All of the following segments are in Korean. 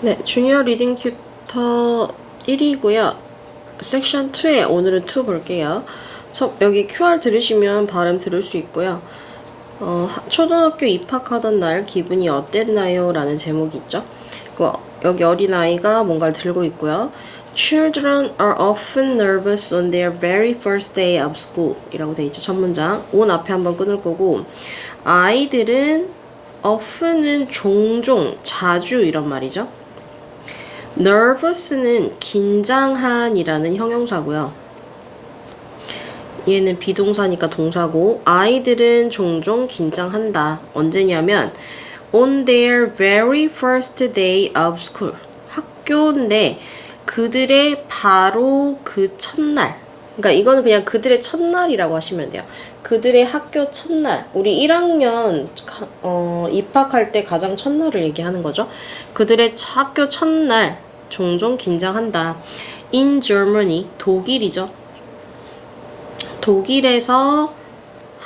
네, 주니어 리딩 튜터 1이고요. 섹션 2에 오늘은 2 볼게요. 첫, 여기 QR 들으시면 발음 들을 수 있고요. 어, 하- 초등학교 입학하던 날 기분이 어땠나요? 라는 제목이 있죠. 그, 여기 어린아이가 뭔가를 들고 있고요. Children are often nervous on their very first day of school 이라고 돼 있죠. 첫 문장. 온 앞에 한번 끊을 거고 아이들은 often은 종종, 자주 이런 말이죠. Nervous는 긴장한이라는 형용사고요. 얘는 비동사니까 동사고 아이들은 종종 긴장한다. 언제냐면 on their very first day of school 학교인데 그들의 바로 그 첫날 그러니까 이거는 그냥 그들의 첫날이라고 하시면 돼요. 그들의 학교 첫날 우리 1학년 가- 어, 입학할 때 가장 첫날을 얘기하는 거죠. 그들의 차- 학교 첫날 종종 긴장한다. In Germany 독일이죠. 독일에서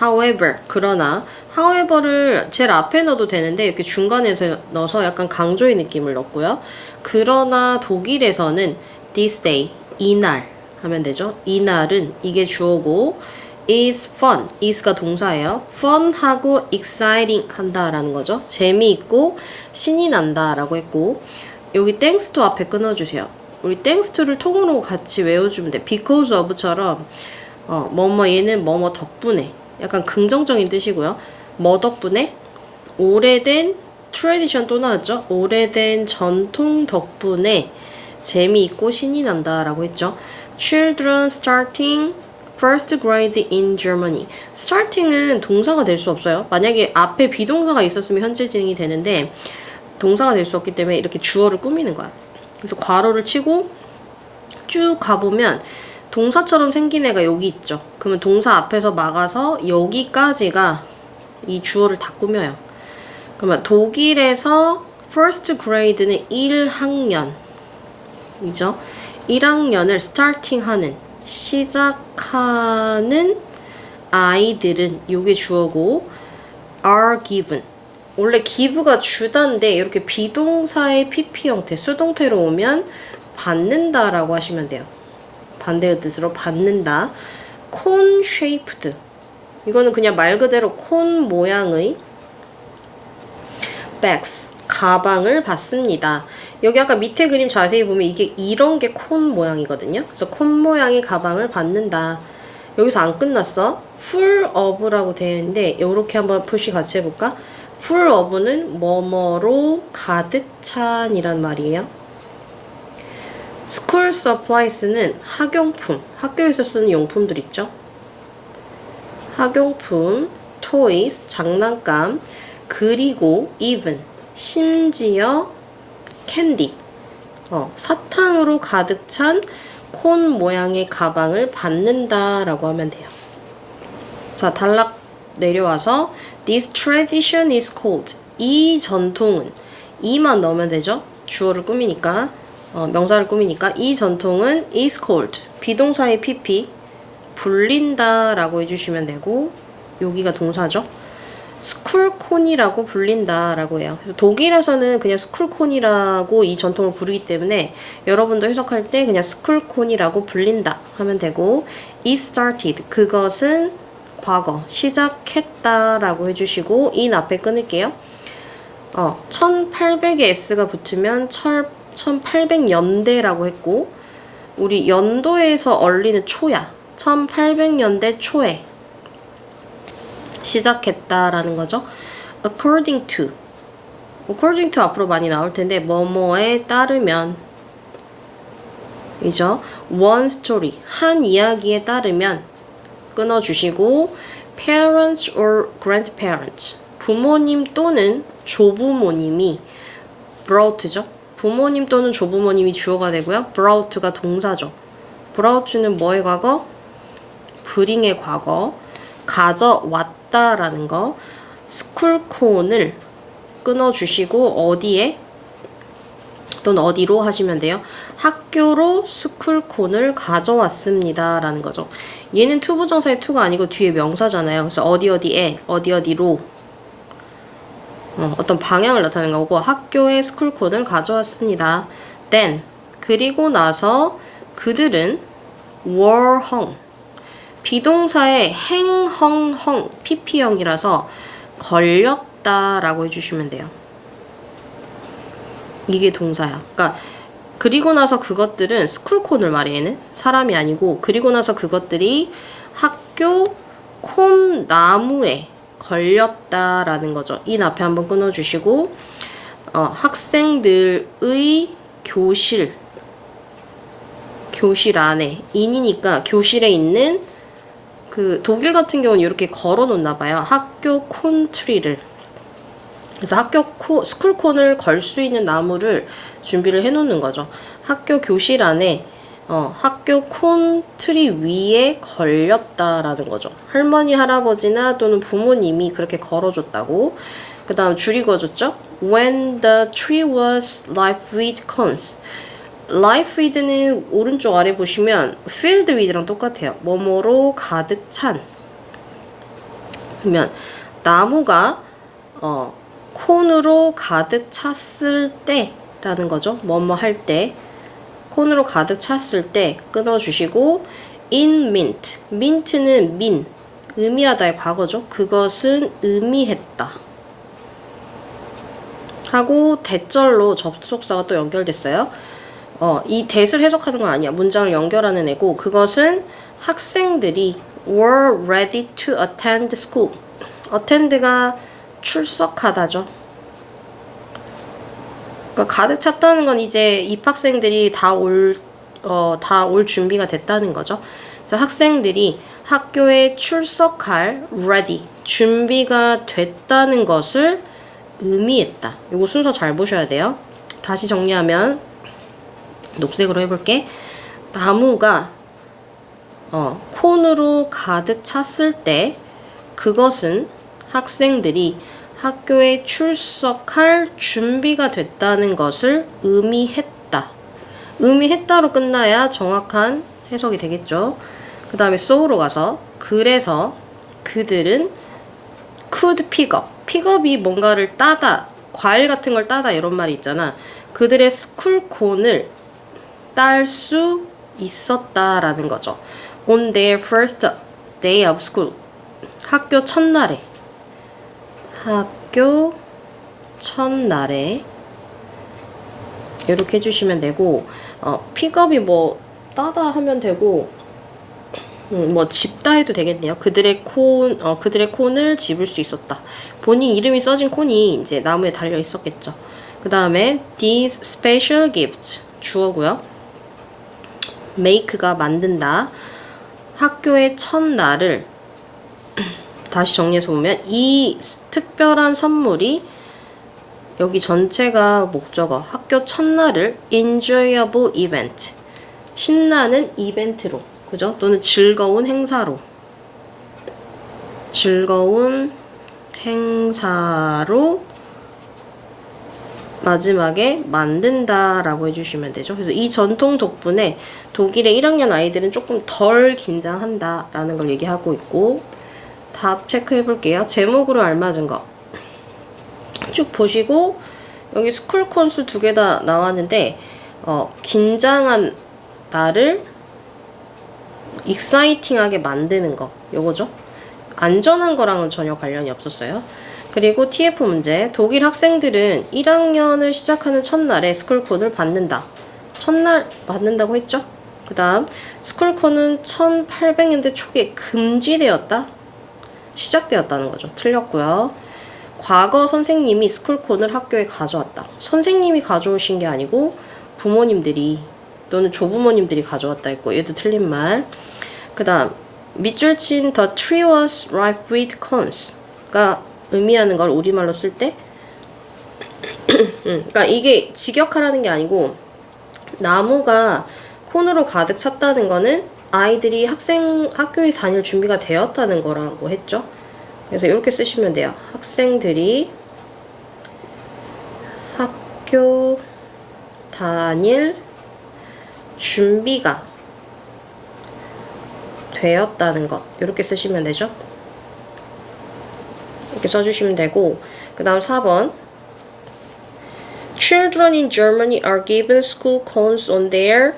however 그러나 however를 제일 앞에 넣어도 되는데 이렇게 중간에서 넣어서 약간 강조의 느낌을 넣고요. 그러나 독일에서는 this day 이날 하면 되죠. 이날은 이게 주어고 is fun is가 동사예요. fun하고 exciting 한다라는 거죠. 재미있고 신이 난다라고 했고 여기 to 앞에 끊어주세요. 우리 to를 통으로 같이 외워주면 돼. because of처럼 어, 뭐뭐 얘는 뭐뭐 덕분에 약간 긍정적인 뜻이고요. 뭐 덕분에 오래된 트레디션 또 나왔죠. 오래된 전통 덕분에 재미있고 신이 난다라고 했죠. Children starting first grade in Germany. starting은 동사가 될 수 없어요. 만약에 앞에 비동사가 있었으면 현재 진행이 되는데 동사가 될 수 없기 때문에 이렇게 주어를 꾸미는 거야. 그래서 괄호를 치고 쭉 가보면 동사처럼 생긴 애가 여기 있죠. 그러면 동사 앞에서 막아서 여기까지가 이 주어를 다 꾸며요. 그러면 독일에서 first grade는 1학년 이죠. 1학년을 starting 하는 시작하는 아이들은 요게 주어고 are given 원래 give가 주다인데 이렇게 비동사의 pp 형태 수동태로 오면 받는다라고 하시면 돼요. 반대의 뜻으로 받는다. 콘 쉐이프드. 이거는 그냥 말 그대로 콘 모양의 bags 가방을 받습니다. 여기 아까 밑에 그림 자세히 보면 이게 이런 게 콘 모양이거든요. 그래서 콘 모양의 가방을 받는다. 여기서 안 끝났어. full of라고 되어 있는데 이렇게 한번 표시 같이 해볼까? Full of는 뭐뭐로 가득 찬이란 말이에요. school supplies는 학용품, 학교에서 쓰는 용품들 있죠. 학용품, toys, 장난감, 그리고 even, 심지어 캔디, 어, 사탕으로 가득 찬 콘 모양의 가방을 받는다라고 하면 돼요. 자, 단락 내려와서 This tradition is called. 이 전통은 이만 넣으면 되죠. 주어를 꾸미니까 어, 명사를 꾸미니까 이 전통은 is called. 비동사의 pp 불린다라고 해주시면 되고 여기가 동사죠. 스쿨콘이라고 불린다라고 해요. 그래서 독일에서는 그냥 스쿨콘이라고 이 전통을 부르기 때문에 여러분도 해석할 때 그냥 스쿨콘이라고 불린다 하면 되고 it started 그것은 과거 시작했다라고 해주시고 in 앞에 끊을게요. 어, 1800에 s가 붙으면 철 1800년대라고 했고 우리 연도에서 얼리는 초야 1800년대 초에 시작했다라는 거죠. according to according to 앞으로 많이 나올 텐데 뭐뭐에 따르면 이죠. one story 한 이야기에 따르면 끊어 주시고 parents or grandparents 부모님 또는 조부모님이 brought죠. 부모님 또는 조부모님이 주어가 되고요. brought가 동사죠. brought는 뭐의 과거? bring의 과거. 가져왔다라는 거. 스쿨콘을 끊어주시고 어디에 또는 어디로 하시면 돼요. 학교로 스쿨콘을 가져왔습니다 라는 거죠. 얘는 투부정사의 투가 아니고 뒤에 명사잖아요. 그래서 어디 어디에 어디 어디로 어, 어떤 방향을 나타내는 거고 학교에 스쿨콘을 가져왔습니다. then 그리고 나서 그들은 were hung 비동사의 행 헝 헝 pp형이라서 걸렸다라고 해주시면 돼요. 이게 동사야. 그러니까 그리고 나서 그것들은 스쿨콘을 말해 얘는 사람이 아니고 그리고 나서 그것들이 학교 콘 나무에 걸렸다라는 거죠. 이 앞에 한번 끊어주시고 어, 학생들의 교실 교실 안에 인이니까 교실에 있는 그 독일 같은 경우는 이렇게 걸어 놓나 봐요. 학교 콘트리를. 그래서 학교 코, 스쿨콘을 걸 수 있는 나무를 준비를 해 놓는 거죠. 학교 교실 안에 어, 학교 콘 트리 위에 걸렸다라는 거죠. 할머니, 할아버지나 또는 부모님이 그렇게 걸어줬다고. 그 다음 줄이 그어줬죠. When the tree was ripe with cones. life with는 오른쪽 아래 보시면 filled with랑 똑같아요. 뭐뭐로 가득 찬. 그러면 나무가 어, 콘으로 가득 찼을 때 라는 거죠. 뭐뭐 할 때. 콘으로 가득 찼을 때 끊어주시고 in mint. mint는 민. 의미하다의 과거죠. 그것은 의미했다. 하고 대절로 접속사가 또 연결됐어요. 어, 이 that을 해석하는 건 아니야. 문장을 연결하는 애고 그것은 학생들이 were ready to attend school. attend가 출석하다죠. 그러니까 가득 찼다는 건 이제 입학생들이 다 올, 어, 다 올 준비가 됐다는 거죠. 그래서 학생들이 학교에 출석할 ready, 준비가 됐다는 것을 의미했다. 이거 순서 잘 보셔야 돼요. 다시 정리하면 녹색으로 해볼게. 나무가 어, 콘으로 가득 찼을 때 그것은 학생들이 학교에 출석할 준비가 됐다는 것을 의미했다. 의미했다로 끝나야 정확한 해석이 되겠죠. 그 다음에 so로 가서 그래서 그들은 could pick up. 픽업이 뭔가를 따다, 과일 같은 걸 따다 이런 말이 있잖아. 그들의 스쿨콘을 딸 수 있었다라는 거죠. On their first day of school. 학교 첫날에. 학교 첫날에. 이렇게 해주시면 되고, 어, 픽업이 뭐, 따다 하면 되고, 음, 뭐 집다 해도 되겠네요. 그들의 콘, 어, 그들의 콘을 집을 수 있었다. 본인 이름이 써진 콘이 이제 나무에 달려 있었겠죠. 그 다음에 these special gifts 주어고요. make가 만든다. 학교의 첫날을 다시 정리해서 보면 이 특별한 선물이 여기 전체가 목적어 학교 첫날을 enjoyable event 신나는 이벤트로 그죠? 또는 즐거운 행사로 즐거운 행사로 마지막에 만든다라고 해주시면 되죠. 그래서 이 전통 덕분에 독일의 1학년 아이들은 조금 덜 긴장한다라는 걸 얘기하고 있고 답 체크해 볼게요. 제목으로 알맞은 거. 쭉 보시고 여기 스쿨 콘수 두 개 다 나왔는데 어, 긴장한 나를 익사이팅하게 만드는 거 요거죠. 안전한 거랑은 전혀 관련이 없었어요. 그리고 TF 문제. 독일 학생들은 1학년을 시작하는 첫날에 스쿨콘을 받는다. 첫날 받는다고 했죠? 그 다음, 스쿨콘은 1800년대 초기에 금지되었다? 시작되었다는 거죠. 틀렸고요. 과거 선생님이 스쿨콘을 학교에 가져왔다. 선생님이 가져오신 게 아니고 부모님들이 또는 조부모님들이 가져왔다 했고 얘도 틀린 말. 그 다음, 밑줄 친 The tree was ripe with corns가 의미하는 걸 우리말로 쓸 때, 그러니까 이게 직역하라는 게 아니고 나무가 콘으로 가득 찼다는 거는 아이들이 학생 학교에 다닐 준비가 되었다는 거라고 했죠. 그래서 이렇게 쓰시면 돼요. 학생들이 학교 다닐 준비가 되었다는 것 이렇게 쓰시면 되죠. 이렇게 써주시면 되고 그 다음 4번. Children in Germany are given school cones on their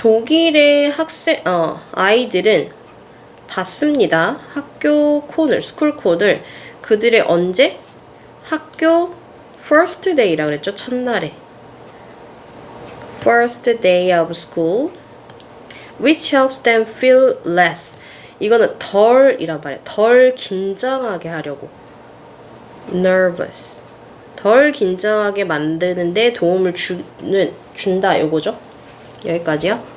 독일의 학생 어 아이들은 받습니다. 학교 콘을 스쿨 콘을 그들의 언제 학교 first day라 그랬죠 첫날에 first day of school which helps them feel less 이거는 덜이란 말이에요. 덜 긴장하게 하려고 nervous 덜 긴장하게 만드는데 도움을 주는 준다 요거죠. 여기까지요.